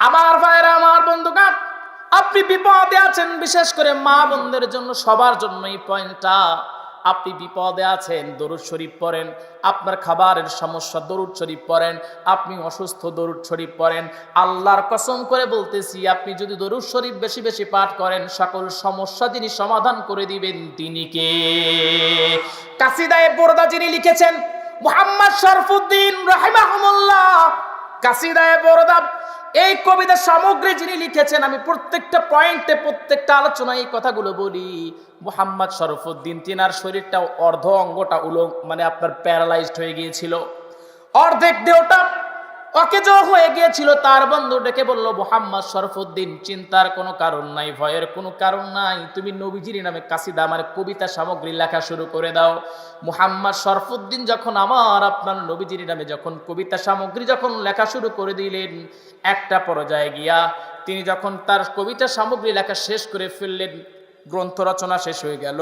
আমার ভাইয়েরা, আমার বন্ধুগণ, আপনি বিপদে আছেন, বিশেষ করে মা বোনদের জন্য সবার জন্য এই পয়েন্টটা। আপনি বিপদে আছেন, দরুদ শরীফ পড়েন, আপনার খাবারের সমস্যা, দরুদ শরীফ পড়েন, আপনি অসুস্থ, দরুদ শরীফ পড়েন। আল্লাহর কসম করে বলতেছি, আপনি যদি দরুদ শরীফ বেশি বেশি পাঠ করেন, সকল সমস্যা তিনি সমাধান করে দিবেন। তিনি কে? কাসিদায়ে বোরদা যিনি লিখেছেন, মুহাম্মদ শরফুদ্দিন রাহিমাহুমুল্লাহ। কাসিদায়ে বোরদা এই কবিতা সামগ্রী যিনি লিখেছেন, আমি প্রত্যেকটা পয়েন্টে প্রত্যেকটা আলোচনায় এই কথাগুলো বলি। মোহাম্মদ শরফুদ্দিন, তিনার শরীরটা অর্ধ অঙ্গটা উলো মানে আপনার প্যারালাইজড হয়ে গিয়েছিল। অর্ধেক দেহটা অকেজ হয়ে গিয়েছিল, তার বন্ধু ডেকে বলল, মোহাম্মদ শরফুদ্দিন, চিন্তার কোনো কারণ নাই, ভয়ের কোনো কারণ নাই, তুমি নবীজির নামে কাসিদা মানে কবিতা সামগ্রী লেখা শুরু করে দাও। মুহাম্মদ শরফুদ্দিন যখন আমার, আপনার নবীজির নামে যখন কবিতা সামগ্রী যখন লেখা শুরু করে দিলেন, একটা পর্যায়ে গিয়া তিনি যখন তার কবিতা সামগ্রী লেখা শেষ করে ফেললেন, গ্রন্থ রচনা শেষ হয়ে গেল।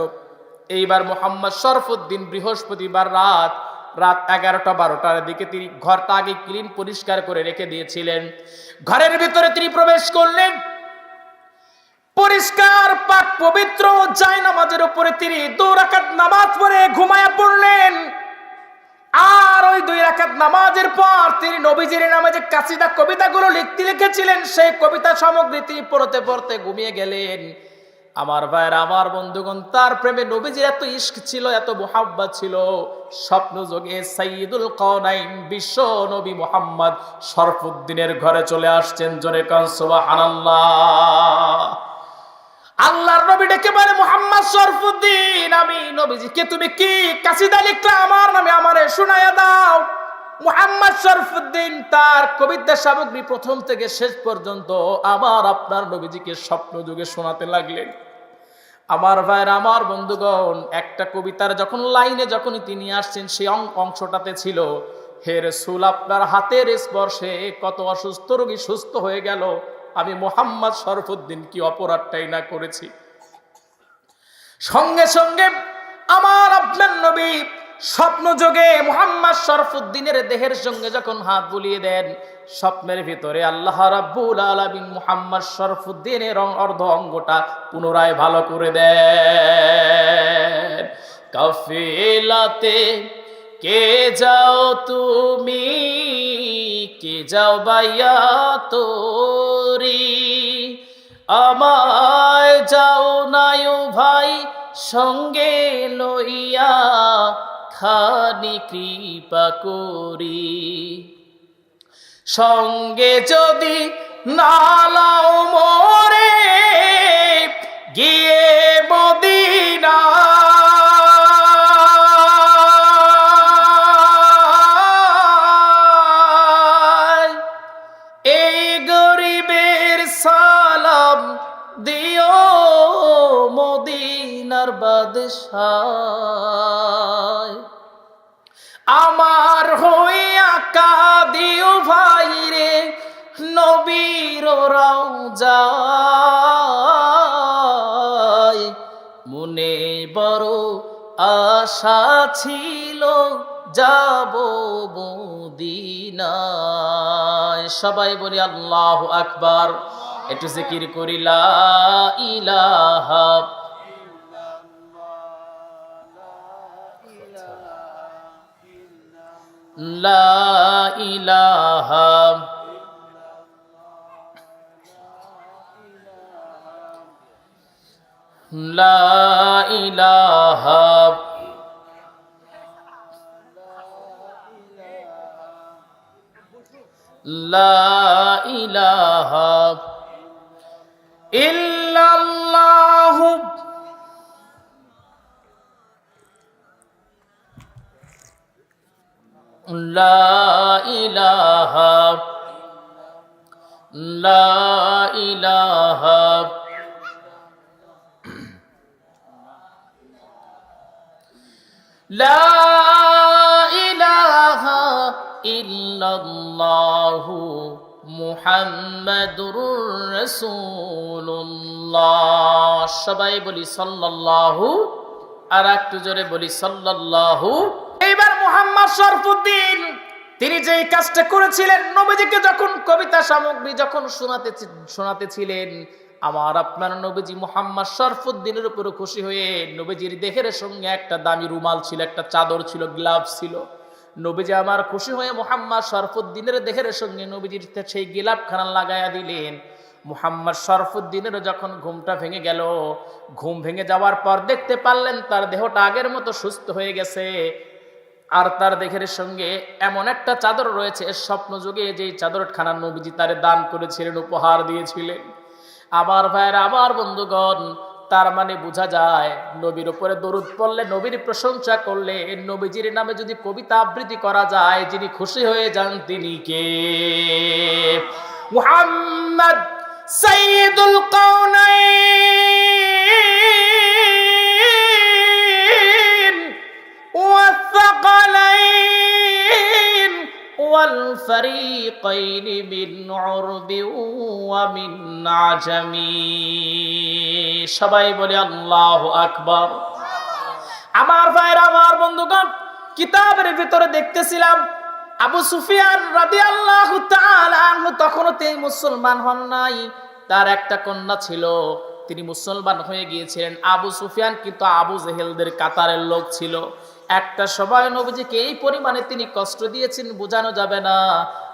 এইবার মোহাম্মদ শরফুদ্দিন বৃহস্পতিবার রাত রাত এগারোটা বারোটার দিকে তিনি ঘরটা আগে ক্লিন পরিষ্কার করে রেখে দিয়েছিলেন। ঘরের ভিতরে তিনি প্রবেশ করলেন। পরিষ্কার, পাক, পবিত্র যায় নামাজের উপরে তিনি দু রাকাত নামাজ পড়ে ঘুমায়া পড়লেন। আর ওই দুই রাকাত নামাজের পর তিনি নবীজির নামে যে কাসিদা কবিতাগুলো লিখতে লিখেছিলেন, সেই কবিতা সামগ্রী তিনি পড়তে পড়তে ঘুমিয়ে গেলেন। আমার ভাইয়ের, আমার বন্ধুগণ, তার প্রেমে নবীজির এত ইস্ক ছিল, এত মোহাব্বত ছিল। স্বপ্ন যোগে সাইদুল কনাইন বিশ্ব নবী মোহাম্মদ শরফুদ্দিনের ঘরে চলে আসছেন, জোরে আল্লাহর নবী ডেকে বলে, মোহাম্মদ শরফুদ্দিন, আমি নবীজিকে তুমি কি কাসিদা লিখলে? আমার নামে আমারে শোনায়া দাও। মোহাম্মদ শরফুদ্দিন তার কবিতা সামগ্রী প্রথম থেকে শেষ পর্যন্ত আমার আপনার নবীজিকে স্বপ্ন যুগে শোনাতে লাগলেন। আমার ভাইয়ের, আমার বন্ধুগণ, একটা কবিতার যখন লাইনে যখনই তিনি আসছেন, সেই অংশটাতে ছিল, হে রসুল, আপনার হাতের স্পর্শে কত অসুস্থ রোগী সুস্থ হয়ে গেল, আমি মোহাম্মদ শরফুদ্দিন কি অপরাধটাই না করেছি। সঙ্গে সঙ্গে আমার আপনার নবী স্বপ্ন যোগে মোহাম্মদ শরফুদ্দিনের দেহের সঙ্গে যখন হাত বুলিয়ে দেন, স্বপ্নের ভিতরে আল্লাহ রাব্বুল আলামিন মোহাম্মদ শরফুদ্দিনের অর্ধ অঙ্গটা পুনরায় ভালো করে দেন। কাফেলাতে, কে যাও তুমি? কে যাও বাইয়া তোরি? আমায় যাও নায়ু ভাই সঙ্গে লইয়া খানি কৃপা করি। সঙ্গে যদি নালাও আমার হইয়া কাদিও ভাই রে, নবীর যায় মনে বড় আশা ছিল যাব মদিনায়। সবাই বলি, আল্লাহ আকবার। একটু জিকির করি, লা ইলাহা লা ইলাহা লা ইলাহা লা ইলাহা ইল্লাল্লাহু لا إله لا إله لا إله إلا الله মুহাম্মাদুর রাসূলুল্লাহ সবাই বলি সাল্লাল্লাহু আর একটু জোরে বলি সাল্লাল্লাহু এইবার তিনি যে কাজটা করেছিলেন, নবীজিকে যখন কবিতা সামগ্রী যখন শোনাতে শোনাতেছিলেন আমার আপনার নবীজি মোহাম্মদ শরফুদ্দিনের উপরে খুশি হয়ে নবীজির দেহের সঙ্গে একটা দামি রুমাল ছিল, একটা চাদর ছিল, গ্লাভস ছিল। নবীজি আমার খুশি হয়ে মোহাম্মদ শরফুদ্দিনের দেহের সঙ্গে নবীজির সেই গিলাপখানা লাগাইয়া দিলেন। মুহাম্মদ শরফুদ্দিনেরও যখন ঘুমটা ভেঙে গেল, ঘুম ভেঙে যাওয়ার পর দেখতে পারলেন তার দেহটা আগের মতো সুস্থ হয়ে গেছে। আর তার দেহের সঙ্গে এমন একটা চাদর রয়েছে, স্বপ্ন যুগে যেই চাদরখানা নবীজি তারে দান করেছিলেন, উপহার দিয়েছিলেন। আমার ভাইয়ের, আমার বন্ধুগণ, তার মানে বোঝা যায়, নবীর উপরে দরুদ পড়লে, নবীর প্রশংসা করলে, নবীজির নামে যদি কবিতা আবৃত্তি করা যায়, যিনি খুশি হয়ে যান তিনি কে? মুহাম্মদ সৈয়দুল কওনাইন। والثقلين والفريقين من عرب ومن عجم সবাই বলে আল্লাহ আকবার আমার ভাইরা আমার বন্ধুগণ কিতাবের ভিতরে দেখতেছিলাম আবু সুফিয়ান রাদি আল্লাহ তখনও তিনি মুসলমান হন নাই তার একটা কন্যা ছিল তিনি মুসলমান হয়ে গিয়েছিলেন আবু সুফিয়ান কিন্তু আবু জেহেলদের কাতারের লোক ছিল একটা সময় নবীজিকে এই পরিমাণে তিনি কষ্ট দিয়েছেন, বোঝানো যাবে না।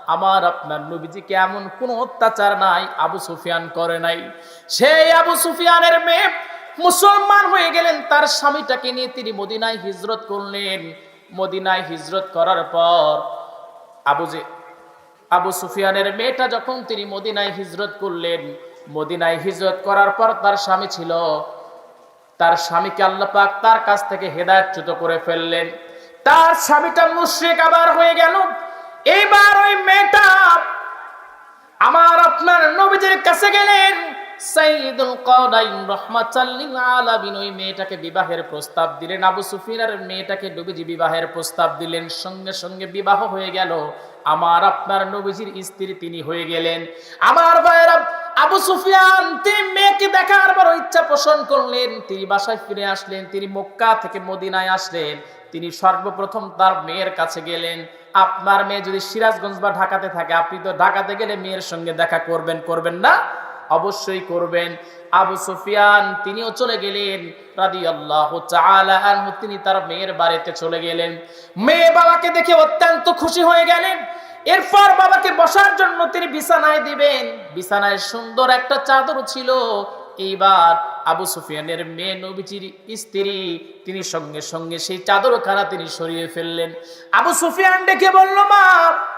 আমার আপনার নবীজিকে এমন কোনো অত্যাচার নাই, আবু সুফিয়ান করে নাই। সেই আবু সুফিয়ানের মেয়ে মুসলমান হয়ে গেলেন, তার স্বামীটাকে নিয়ে তিনি মদিনায় হিজরত করলেন। মদিনায় হিজরত করার পর আবু যে, আবু সুফিয়ানের মেয়েটা যখন তিনি মদিনায় হিজরত করলেন, মদিনায় হিজরত করার পর তার স্বামী ছিল তার স্বামীকে আল্লাহ পাক তার কাছ থেকে হেদায়তচ্যুত করে ফেললেন। তার স্বামীটা মুশ্রিক আবার হয়ে গেল। এইবার ওই মেয়েটা আমার আপনার নবীজির কাছে গেলেন। ওই মেয়েটাকে বিবাহের প্রস্তাব দিলেন। আবু মেয়েটাকে বিবাহের প্রস্তাব দিলেন। সঙ্গে সঙ্গে বিবাহ হয়ে গেল। আমার আপনার নবীজির স্ত্রী তিনি হয়ে গেলেন। আমার ভাইয়েরা আবু সুফিয়ান, তিনি মেয়েকে দেখার বড় ইচ্ছা পোষণ করলেন। তিনি বাসায় ফিরে আসলেন, তিনি মক্কা থেকে মদিনায় আসলেন। তিনি সর্বপ্রথম তার মেয়ের কাছে গেলেন। আপনার মেয়ে যদি সিরাজগঞ্জ বা ঢাকাতে থাকে, আপনি তো ঢাকাতে গেলে মেয়ের সঙ্গে দেখা করবেন করবেন না? অবশ্যই করবেন। আবু সুফিয়ান, তিনিও চলে গেলেন। তিনি তার মেয়ের বাড়িতে চলে গেলেন। মেয়ে বাবাকে দেখে অত্যন্ত খুশি হয়ে গেলেন। এরপর বাবাকে বসার জন্য তিনি বিছানায় দিবেন। বিছানায় সুন্দর একটা চাদর ছিল। এইবার আবু সুফিয়ানের মেয়ে নবীজির স্ত্রী, তিনি সঙ্গে সঙ্গে সেই চাদর খানা তিনি সরিয়ে ফেললেন। আবু সুফিয়ান ডেকে বলল, মা,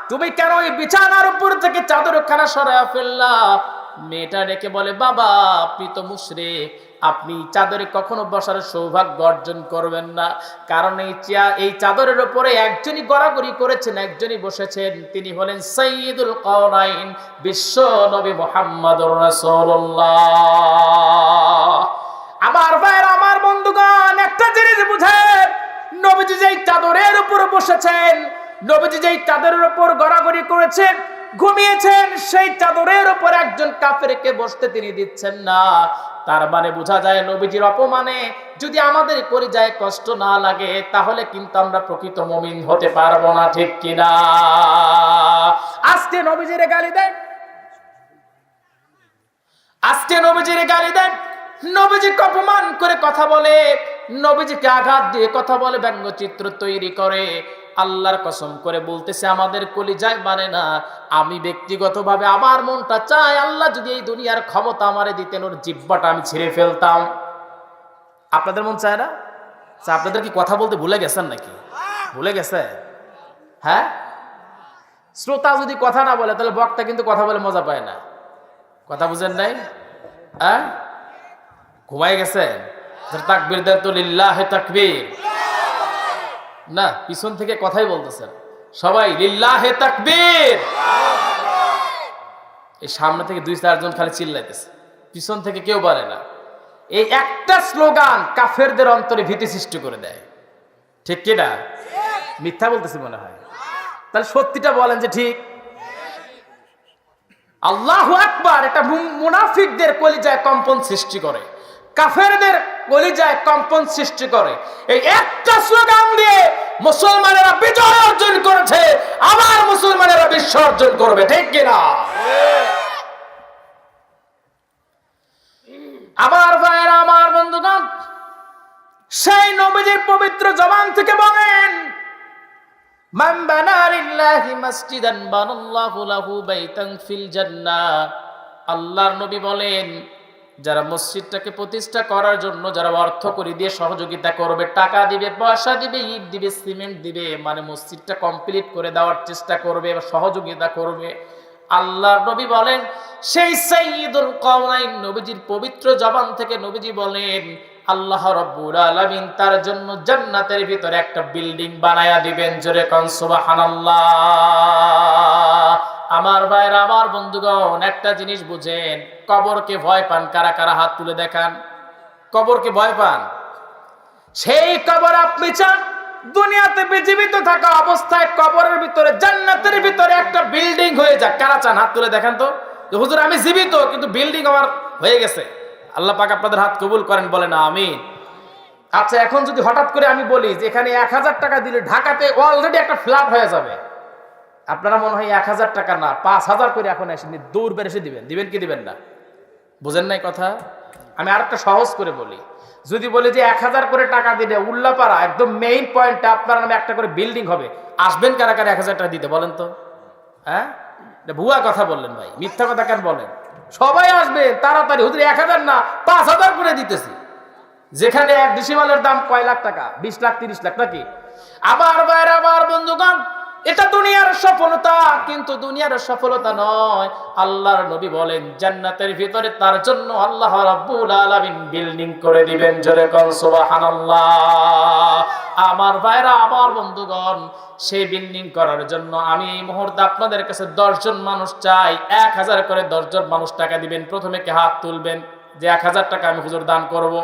তুমি কেন ওই বিছানার উপর থেকে চাদর খানা সরাইয়া ফেললা? মেয়েটা ডেকে বলে, বাবা, আপনি তো মুশরিক। আপনি চাদরে কখনো বসার সৌভাগ্য অর্জন করবেন না। কারণ এই চেয়া এই চাদরের উপরে একজনই গড়াগড়ি করেছেন, একজনই বসেছেন। তিনি হলেন সৈয়দুল কওনাইন বিশ্ব নবী রাসূলুল্লাহ। আমার ভাইয়ের, আমার বন্ধুগণ, একটা জিনিস বুঝেন নবীজি যেই চাদরের উপর বসেছেন, নবীজি যেই চাদরের উপর গড়াগড়ি করেছেন, ঘুমিয়েছেন, সেই চাদরের উপর একজন কাফেরকে বসতে তিনি দিচ্ছেন না। তার মানে বোঝা যায় নবীজির অপমানে। যদি আমাদের পরিযায় কষ্ট না লাগে, তাহলে কিন্তু আমরা প্রকৃত মমিন হতে পারব না, ঠিক কিনা? আজকে নবীজিরে গালি দেন। আজকে নবীজিরে গালি দেয় নবীজিকে অপমান করে কথা বলে, নবীজিকে আঘাত দিয়ে কথা বলে, ব্যঙ্গচিত্র তৈরি করে। আল্লাহর কসম করে বলতেছে আমাদের কলিজায় মানে না আমি ব্যক্তিগতভাবে আমার মনটা চায় আল্লাহ যদি এই দুনিয়ার ক্ষমতা আমারে দিতেন ওর জিব্বাটা আমি ছিঁড়ে ফেলতাম। আপনাদের মন চায় না? আচ্ছা, আপনাদের কি কথা বলতে ভুলে গেছেন নাকি? ভুলে গেছে? হ্যাঁ? শ্রোতা যদি কথা না বলে তাহলে বক্তা কিন্তু কথা বলে মজা পায় না। কথা বুঝেন নাই? হ্যাঁ? ঘুমাই গেছেন? তাকবির দেন তো লিল্লাহ তাকবীর। না, পিছন থেকে কথাই বলতেছেন। সবাই, লিল্লাহে তাকবীর! এই সামনে থেকে দুই চারজন খালি চিল্লাইতেছে। পিছন থেকে কেউ বলে না। এই একটা স্লোগান কাফেরদের অন্তরে ভীতি সৃষ্টি করে দেয়। ঠিক কিনা মিথ্যা বলতেছি মনে হয়। তাহলে সত্যিটা বলেন যে ঠিক। আল্লাহ আকবার, এটা মুনাফিকদের কলিজায় কম্পন সৃষ্টি করে। কাফেরদের কলিজায় কম্পন সৃষ্টি করে। এই একটা স্লোগান দিয়ে মুসলমানেরা বিজয় অর্জন করেছে, আবার মুসলমানেরা বিশ্ব অর্জন করবে, ঠিক কিনা? আবার ভাইয়েরা, আমার বন্ধুগণ, সেই নবীজির পবিত্র জবান থেকে বলেন, মান বানা লিল্লাহি মাসজিদান বানাল্লাহু লাহু বাইতান ফিল জান্নাহ। আল্লাহর নবী বলেন যারা মসজিদটাকে প্রতিষ্ঠা করার জন্য যারা অর্থ করে দিয়ে সহযোগিতা করবে, টাকা দিবে, পয়সা দিবে, ইট দিবে, সিমেন্ট দিবে মানে মসজিদটা কমপ্লিট করে দেওয়ার চেষ্টা করবে, সহযোগিতা করবে। আল্লাহ নবী বলেন, সেই সাইয়্যিদুল কওনাইন নবীজির পবিত্র জবান থেকে নবীজি বলেন, আল্লাহ রব্বুল আলামিন তার জন্য জান্নাতের ভিতরে একটা বিল্ডিং বানায়া দিবেন। জোরে কন সুবহানাল্লাহ। আমার ভাইরা আমার বন্ধুগণ, একটা জিনিস বুঝেন, কবরকে ভয় পান, কারা কারা হাত তুলে দেখান? কবরকে ভয় পান? সেই কবর আপনি চান দুনিয়াতে জীবিত থাকা অবস্থায় কবরের ভিতরে, জান্নাতের ভিতরে একটা বিল্ডিং হয়ে যাক। কারা চান হাত তুলে দেখান তো? হুজুর, আমি জীবিত, কিন্তু বিল্ডিং আমার হয়ে গেছে। আল্লাহ পাক আপনাদের হাত কবুল করেন বলে না আমি আচ্ছা এখন যদি হঠাৎ করে আমি বলি যে, এখানে এক হাজার টাকা দিলে ঢাকাতে অলরেডি একটা ফ্ল্যাট হয়ে যাবে। আপনারা মনে হয় এক হাজার টাকা না, পাঁচ হাজার করে এখন এসে দৌড় বেড়ে এসে দিবেন। দিবেন কি দিবেন না? বুঝেন নাই কথা? আমি আরেকটা সহজ করে বলি। যদি বলি যে এক হাজার করে টাকা দিলে উল্লাপাড়া, একদম মেইন পয়েন্টে আপনার নামে একটা করে বিল্ডিং হবে। আসবেন কারা কারা এক হাজার টাকা দিতে বলেন তো? হ্যাঁ? ভুয়া কথা বললেন ভাই, মিথ্যা কথা কেন বলেন? সবাই আসবে, তাড়াতাড়ি। হুজুর, এক হাজার না, পাঁচ হাজার করে দিতেছি। যেখানে এক ডিসিমালের দাম কয় লাখ টাকা? বিশ লাখ, তিরিশ লাখ, নাকি? আবার বাইরে আবার বন্ধুগণ এটা দুনিয়ার সফলতা, কিন্তু দুনিয়ার সফলতা নয়। আল্লাহর নবী বলেন, জান্নাতের ভিতরে তার জন্য আল্লাহ রাব্বুল আলামিন বিল্ডিং করে দিবেন জোরে কোন, সুবহানাল্লাহ। আমার ভাইরা, আমার বন্ধুগণ, সেই বিল্ডিং করার জন্য আমি এই মুহূর্তে আপনাদের কাছে দশজন মানুষ চাই। এক হাজার করে দশজন মানুষ টাকা দিবেন। প্রথমে কে হাত তুলবেন? যে এক হাজার টাকা আমি হুজুর দান করব।